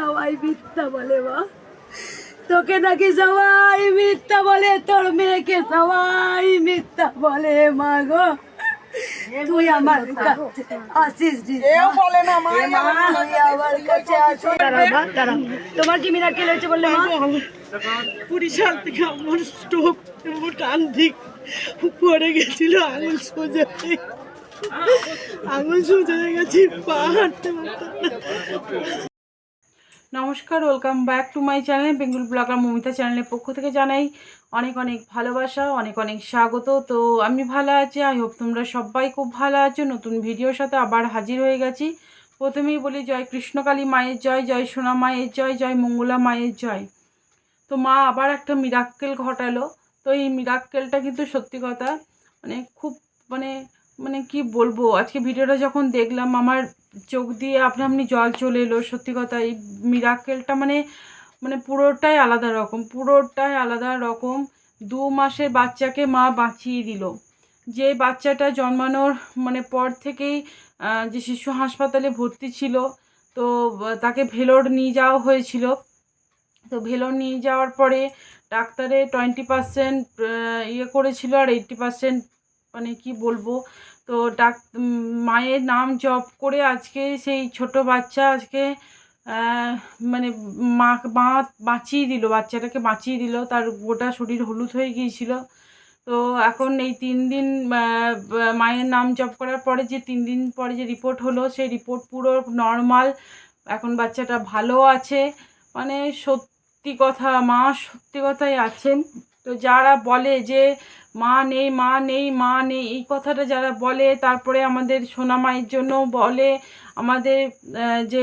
সবাই মিথ্যা বলে মা। তোকে নাকি সবাই মিথ্যা বলে তোর মেয়েকে সবাই মিথ্যা বলে মা গো। তুই আমার কাছে আসিস। তোমার কি মিরাকেল হয়েছে বললে মা? সাল থেকে আমার স্ট্রোক টান দিক পড়ে গেছিল আঙুল সোজা হয়ে আঙুল সোজা হয়ে গেছে পা হাঁটতে পারতাম। নমস্কার welcome back to my channel Bengal blogger Momita চ্যানেলের পক্ষ থেকে জানাই অনেক অনেক ভালোবাসা, অনেক অনেক স্বাগত। তো আমি ভালো আছি আই হোপ তোমরা সবাই খুব ভালো আছো। নতুন ভিডিওর সাথে আবার হাজির হয়ে গেছি। প্রথমেই বলি জয় কৃষ্ণকালী মায়ের জয় জয় সোনা মায়ের জয় জয় মঙ্গলা মায়ের জয়। তো মা আবার একটা মিরাক্কেল ঘটালো। তো এই মিরাক্কেলটা কিন্তু সত্যি কথা মানে খুব মানে মানে কি বলব? আজকে ভিডিওটা যখন দেখলাম, আমার চোখ দিয়ে আপনা আপনি জল চলে এলো, সত্যি কথা এই মিরাকেলটা মানে মানে পুরোটাই আলাদা রকম, পুরোটাই আলাদা রকম দু মাসের বাচ্চাকে মা বাঁচিয়ে দিল। যে বাচ্চাটা জন্মানোর মানে পর থেকেই যে শিশু হাসপাতালে ভর্তি ছিল, তো তাকে ভেলোর নিয়ে যাওয়া হয়েছিল। তো ভেলোর নিয়ে যাওয়ার পরে ডাক্তারে টোয়েন্টি পার্সেন্ট ইয়ে করেছিল আর এইটটি পার্সেন্ট মানে কি বলব তো ডাক মায়ের নাম জপ করে আজকে সেই ছোট বাচ্চা আজকে মানে মা মা বাঁচিয়ে দিল, বাচ্চাটাকে বাঁচিয়ে দিল। তার গোটা শরীর হলুদ হয়ে গিয়েছিল। তো এখন এই তিন দিন মায়ের নাম জপ করার পরে যে তিন দিন পরে যে রিপোর্ট হলো, সেই রিপোর্ট পুরো নর্মাল। এখন বাচ্চাটা ভালো আছে। মানে সত্যি কথা, মা সত্যি কথাই আছেন। তো যারা বলে যে, মা নেই মা নেই মা নেই, এই কথাটা যারা বলে, তারপরে আমাদের সোনা মায়ের জন্য বলে, আমাদের যে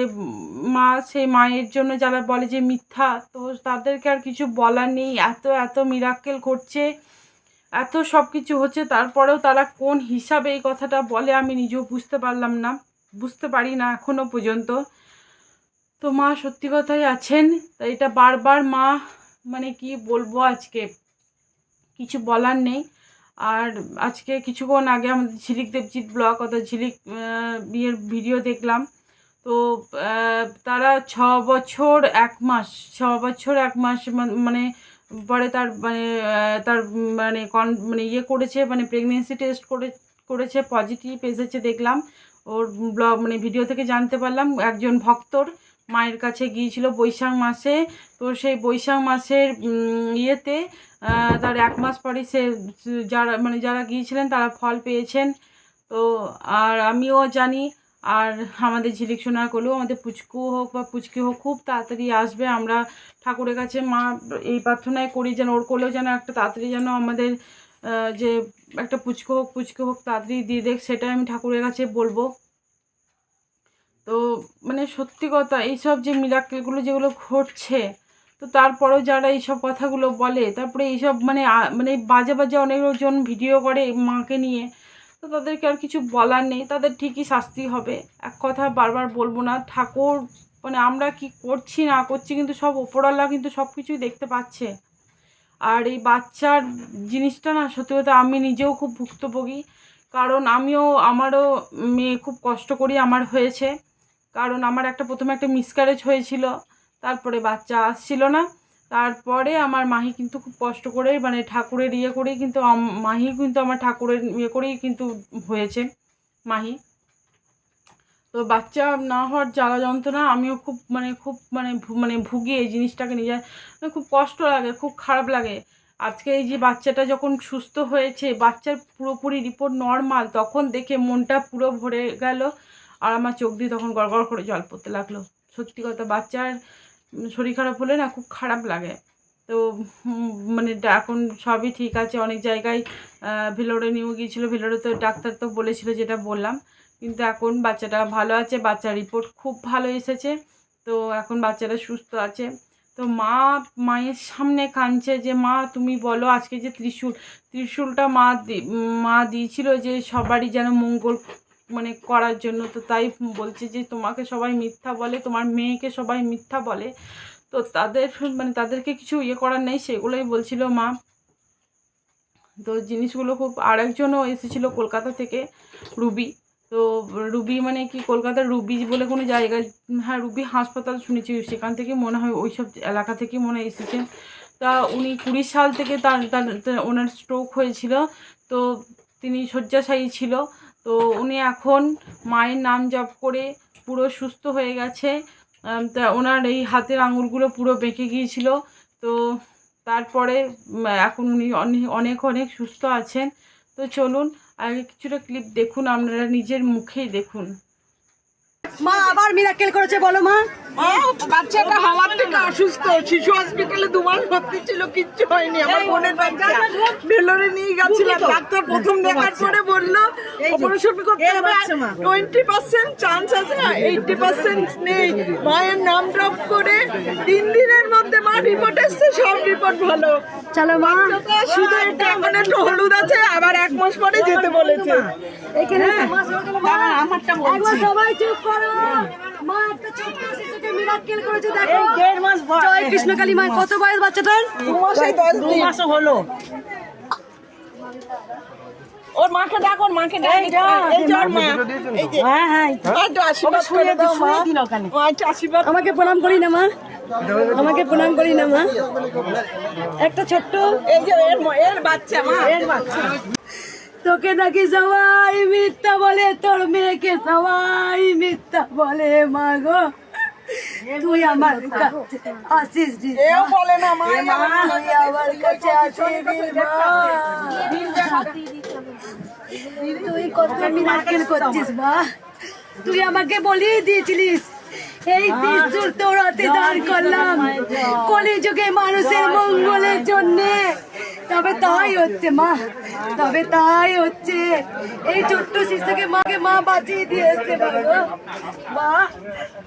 মা, সেই মায়ের জন্য যারা বলে যে মিথ্যা, তো তাদেরকে আর কিছু বলার নেই। এত এত মিরাক্কেল ঘটছে, এত সব কিছু হচ্ছে, তারপরেও তারা কোন হিসাবে এই কথাটা বলে আমি নিজেও বুঝতে পারলাম না, বুঝতে পারি না এখনও পর্যন্ত। তো মা সত্যি কথাই আছেন তাই এটা বারবার মা মানে কি বলব আজকে? কিছু বলার নেই। আর আজকে কিছুক্ষণ আগে আমাদের ঝিলিক দেবজিৎ ব্লগ অর্থাৎ ঝিলিক বিয়ের ভিডিও দেখলাম। তো তারা ছ বছর এক মাস, ছ বছর এক মাস মানে পরে তার মানে তার মানে কন মানে ইয়ে করেছে মানে প্রেগনেন্সি টেস্ট করে, করেছে পজিটিভ এসেছে দেখলাম। ওর ব্লগ মানে ভিডিও থেকে জানতে পারলাম। একজন ভক্তর। মায়ের কাছে গিয়েছিল বৈশাখ মাসে। তো সেই বৈশাখ মাসের ইয়েতে তার এক মাস পরে সে, যারা মানে যারা গিয়েছিলেন তারা ফল পেয়েছেন। তো, আর আমিও জানি, আর আমাদের ঝিলিক সোনার কোলেও, আমাদের পুচকু হোক বা পুচকি হোক, খুব তাড়াতাড়ি আসবে। আমরা ঠাকুরের কাছে মা এই প্রার্থনায় করি যেন ওর কোলেও যেন একটা তাড়াতাড়ি যেন আমাদের যে একটা পুচকু হোক, পুচকি হোক, তাড়াতাড়ি দিয়ে দেখ, সেটাই আমি ঠাকুরের কাছে বলব। তো মানে সত্যি কথা, এইসব যে মিরাকেলগুলো যেগুলো ঘটছে, তো তারপরেও যারা এইসব কথাগুলো বলে, তারপরে এইসব মানে মানে বাজে বাজে অনেকজন ভিডিও করে মাকে নিয়ে, তো তাদেরকে আর কিছু বলার নেই, তাদের ঠিকই শাস্তি হবে। এক কথা বারবার বলব না, ঠাকুর মানে আমরা কি করছি না করছি কিন্তু সব ওপরওয়ালা কিন্তু সব কিছুই দেখতে পাচ্ছে। আর এই বাচ্চার জিনিসটা না, সত্যি কথা আমি নিজেও খুব ভুক্তভোগী, কারণ আমিও, আমারও মেয়ে খুব কষ্ট করি আমার হয়েছে। কারণ আমার একটা প্রথমে একটা মিসক্যারেজ হয়েছিল, তারপরে বাচ্চা আসছিল না, তারপরে আমার মাহি কিন্তু খুব কষ্ট করে মানে ঠাকুরের ইয়ে করেই কিন্তু মাহি কিন্তু আমার ঠাকুরের ইয়ে করেই কিন্তু হয়েছে মাহি। তো বাচ্চা না হওয়ার জ্বালা যন্ত্রণা আমিও খুব মানে খুব মানে মানে ভুগি এই জিনিসটাকে নিজে মানে খুব কষ্ট লাগে, খুব খারাপ লাগে। আজকে এই যে বাচ্চাটা যখন সুস্থ হয়েছে, বাচ্চার পুরোপুরি রিপোর্ট নর্মাল তখন দেখে মনটা পুরো ভরে গেল। আর আমার চোখ দিয়ে তখন গড়গড় করে জল পড়তে লাগল। সত্যি কথা, বাচ্চার শরীর খারাপ হলে না খুব খারাপ লাগে। তো মানে এখন সবই ঠিক আছে, অনেক জায়গায় ভেলোরে নিয়ে গিয়েছিল, ভেলোরে তো ডাক্তার তো বলেছিল যেটা বললাম। কিন্তু এখন বাচ্চাটা ভালো আছে, বাচ্চার রিপোর্ট খুব ভালো এসেছে। তো এখন বাচ্চাটা সুস্থ আছে। তো মা, মায়ের সামনে কাঁদছে যে, মা, তুমি বলো আজকে যে ত্রিশূল, ত্রিশূলটা মা মা দিয়েছিল যে সবারই যেন মঙ্গল মানে করার জন্য। তো তাই বলছে যে তোমাকে সবাই মিথ্যা বলে, তোমার মেয়েকে সবাই মিথ্যা বলে। তো তাদের মানে তাদেরকে কিছু ইয়ে করার নেই, সেগুলোই বলছিল মা। তো জিনিসগুলো খুব আর একজনও এসেছিল কলকাতা থেকে, রুবি। তো রুবি মানে কি, কলকাতার রুবি বলে কোনো জায়গা হ্যাঁ রুবি হাসপাতাল শুনেছি, সেখান থেকে মনে হয় ওই সব এলাকা থেকে মনে হয় এসেছেন তা উনি কুড়ি সাল থেকে তার তার, তার- ওনার স্ট্রোক হয়েছিল। তো তিনি শয্যাশায়ী ছিল। তো উনি এখন মায়ের নাম জপ করে পুরো সুস্থ হয়ে গেছে। তা ওনার এই হাতের আঙুলগুলো পুরো বেঁকে গিয়েছিল। তো তারপরে এখন উনি অনেক অনেক সুস্থ আছেন। তো চলুন আগে কিছুটা ক্লিপ দেখুন আপনারা নিজের মুখেই দেখুন। মা আবার মিরাকেল করেছে বলো মা, বাচ্চাটা হওয়ার থেকে অসুস্থ। শিশু হসপিটালে দু মাস ভর্তি ছিল কিচ্ছু হয়নি। আমার বোনের বাচ্চা। ভেলোরে নিয়ে গেছিলাম। ডাক্তার প্রথম দেখার পরে বলল অপারেশন করতে হবে। টোয়েন্টি পার্সেন্ট চান্স আছে। এইটটি পার্সেন্ট নেই। মায়ের নাম ড্রপ করে তিন দিনের মধ্যে মা রিপোর্ট এসছে সব রিপোর্ট ভালো। চলো মা শুধু এটা এখন একটু হলুদ আছে আবার এক মাস পরে যেতে বলেছে। এখানে একবার সবাই চুপ করো। মা একটা ছোট্ট শিশুকে মিরাকেল করেছে দেখো। জয় কৃষ্ণকালী মা কত বয়স বাচ্চাটার? দু মাসে দশ দিন। হলো। ওর মাকে ডাক ওর মাকে ডাক। এই যে ওর মা। এই যে হ্যাঁ হ্যাঁ। একটু আশীর্বাদ করে দাও মা। মা একটু আশীর্বাদ আমাকে প্রণাম করি না মা। আমাকে প্রণাম করি না মা। একটা ছোট্ট এই যে এর এর বাচ্চা মা। এর বাচ্চা। তোকে নাকি সবাই মিথ্যা বলে তোর মেয়েকে সবাই মিথ্যা বলে মা গো। তুই আমার আসিস বলে না মা তুই আমার কাছে আসিস তুই কত মিরাকেল করছিস মা। তুই আমাকে বলেই দিয়েছিলিস এই বিদ্যুৎ তোর হাতে দাঁড় করলাম। কলিযুগে মানুষের মঙ্গলের জন্যে। তবে তাই হচ্ছে মা। তবে তাই হচ্ছে। এই ছোট্ট শিশুকে মাকে মা বাঁচিয়ে দিয়ে এসছে বাবা। মা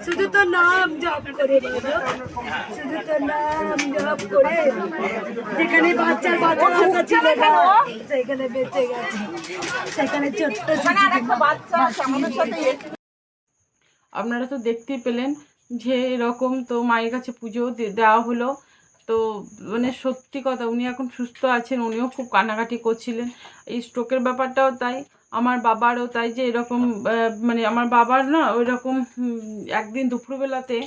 শুধু তো নাম জপ করে বাবা শুধু তো নাম জপ করে। যেখানে বাচ্চার বাচ্চা বাচ্চা ছিল সেখানে বেঁচে গেছে। সেখানে ছোট্ট আপনারা তো দেখতেই পেলেন যে এরকম তো মায়ের কাছে পুজো দে- দেওয়া হলো। তো মানে সত্যি কথা, উনি এখন সুস্থ আছেন, উনিও খুব কান্নাকাটি করছিলেন। এই স্ট্রোকের ব্যাপারটাও তাই, আমার বাবারও তাই যে এরকম মানে আমার বাবার না ওই রকম একদিন দুপুরবেলাতে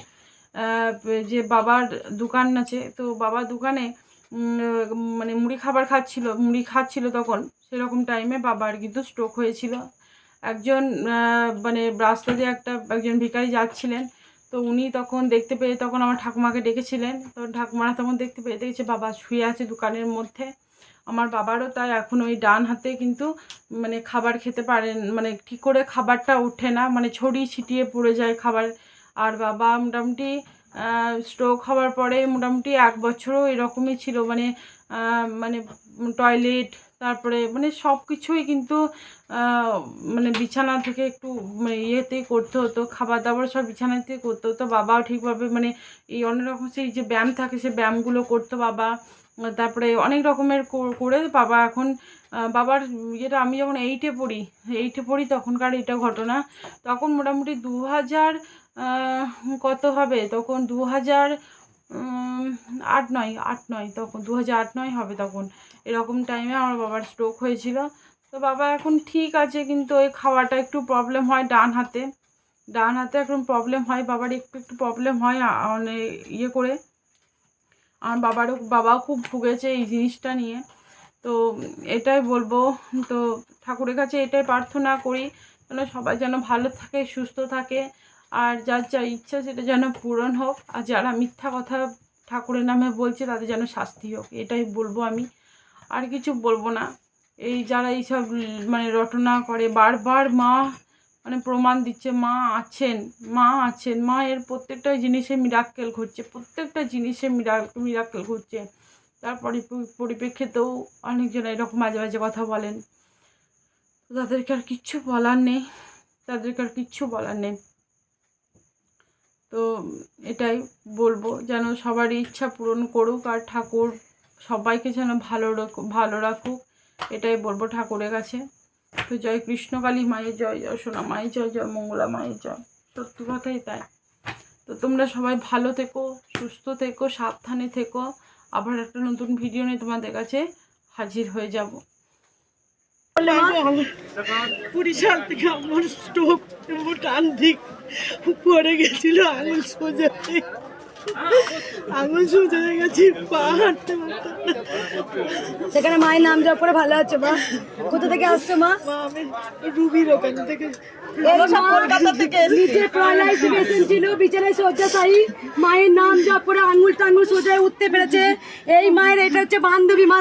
যে বাবার দোকান আছে, তো বাবার দোকানে মানে মুড়ি খাবার খাচ্ছিল, মুড়ি খাচ্ছিল তখন, সেরকম টাইমে বাবার কিন্তু স্ট্রোক হয়েছিল। একজন মানে রাস্তা দিয়ে একটা, একজন ভিখারি যাচ্ছিলেন তো উনি তখন দেখতে পেয়ে তখন আমার ঠাকুমাকে ডেকেছিলেন। তো ঠাকুমারা তখন দেখতে পেয়ে দেখেছে বাবা শুয়ে আছে দোকানের মধ্যে। আমার বাবারও তাই এখন ওই ডান হাতে কিন্তু মানে খাবার খেতে পারেন মানে ঠিক করে খাবারটা ওঠে না মানে ছড়িয়ে ছিটিয়ে পড়ে যায় খাবার। আর বাবা মোটামুটি স্ট্রোক হওয়ার পরে মোটামুটি এক বছরও এরকমই ছিল। মানে মানে টয়লেট তারপরে মানে সব কিছুই কিন্তু মানে বিছানা থেকে একটু মানে ইয়েতেই করতে হতো খাবার দাবার সব বিছানাতেই করতে হতো, বাবাও ঠিকভাবে মানে এই অনেক রকম সেই যে ব্যায়াম থাকে সে ব্যায়ামগুলো করতো বাবা, তারপরে অনেক রকমের করে বাবা এখন বাবার ইয়েটা আমি যখন এইটে পড়ি এইটে পড়ি তখনকার এটা ঘটনা, তখন মোটামুটি দু হাজার কত হবে? তখন দু হাজার আট নয় আট নয় তখন দু হাজার আট নয় হবে তখন, এরকম টাইমে আমার বাবার স্ট্রোক হয়েছিল। তো বাবা এখন ঠিক আছে, কিন্তু ওই খাওয়াটা একটু প্রবলেম হয় ডান হাতে। ডান হাতে এখন প্রবলেম হয়, বাবার একটু একটু প্রবলেম হয় মানে ইয়ে করে। আমার বাবারও, বাবাও খুব ভুগেছে এই জিনিসটা নিয়ে। তো এটাই বলব, তো ঠাকুরের কাছে এটাই প্রার্থনা করি, যেন সবাই যেন ভালো থাকে, সুস্থ থাকে, আর যার যা ইচ্ছা সেটা যেন পূরণ হোক, আর যারা মিথ্যা কথা ঠাকুরের নামে বলছে তাদের যেন শাস্তি হোক, এটাই বলব আমি। আর কিছু বলব না। এই যারা এইসব মানে রটনা করে, বারবার মা মানে প্রমাণ দিচ্ছে, মা আছেন মা আছেন, মা এর প্রত্যেকটা জিনিসে মিরাক্কেল ঘটছে, প্রত্যেকটা জিনিসে মিরাক মিরাক্কেল ঘটছে। তার পরি- পরিপ্রেক্ষিতেও অনেকজন এরকম মাঝে মাঝে কথা বলেন। তাদেরকে আর কিচ্ছু বলার নেই, তাদেরকে আর কিচ্ছু বলার নেই। তো এটাই বলব, যেন সবারই ইচ্ছা পূরণ করুক আর ঠাকুর সবাইকে যেন ভালো রাখুক ভালো রাখুক। এটাই বলব ঠাকুরের কাছে। তো জয় কৃষ্ণকালী মায়ের জয় জয় সোনা মায়ের জয় জয় মঙ্গলা মায়ের জয়। সত্যি কথাই তাই। তো তোমরা সবাই ভালো থেকো, সুস্থ থেকো, সাবধানে থেকো। আবার একটা নতুন ভিডিও নিয়ে তোমাদের কাছে হাজির হয়ে যাব। থেকে আমার দিক পড়ে গেছিল, আঙুল সোজা আঙুল সোজা হয়ে গেছে পা হাঁটতে সেখানে মায়ের নাম জপ করে ভালো আছে মা? কোথা থেকে আসছো মা? আমি রুবির ওখান থেকে। নিচে প্যারালাইসিস পেশেন্ট ছিল বিছানায় শয্যাশায়ী মায়ের নাম জপ করে আঙুল টাঙ্গুল সোজায় উঠতে পেরেছে। এই মায়ের এটা হচ্ছে বান্ধবী মা।